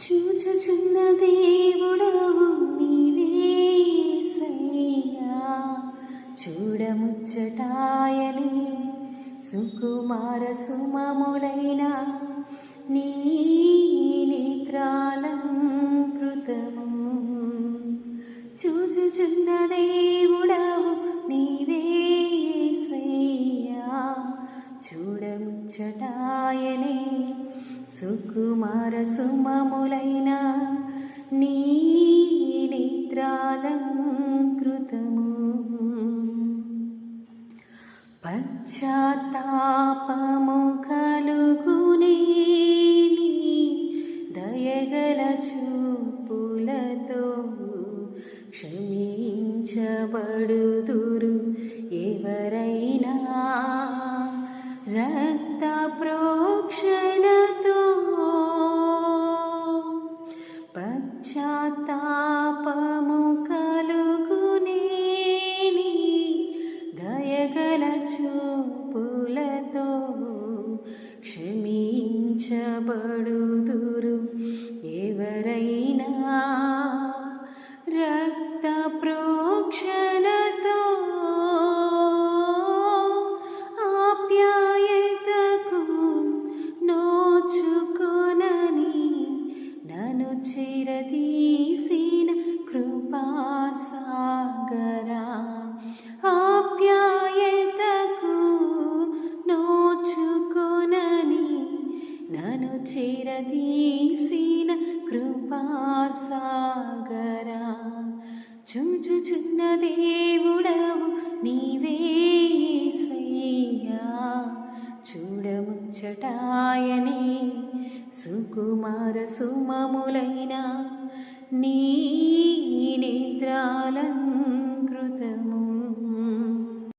చూచుచున్న దేవుడవు నీవేసయ్యా చూడముచ్చటాయని సుకుమార సుమములైన నీ నేత్రాలంకృతము. చూచుచున్న దేవుడవు నీవేసయ్యా చూడముచ్చటాయనే సుకుమార సుమములైన నీ నేత్రాలంకృతము. పశ్చాత్తాపము కలుగునే దయగల చూపులతో క్షమించబడు ప్రోక్షణతో పశ్చాత్తాపము కలుగునే దయగల చూపులతో క్షమించబడు. చిరదీసిన కృపాసాగరా ఆప్యాయతకు నోచుకొనని నన్ను చిరదీసిన కృపాసాగరా చూచుచున్న దేవుడవు నీవు ముచ్చటాయనే. సుకుమార సుమములైన నీ నేత్రాలం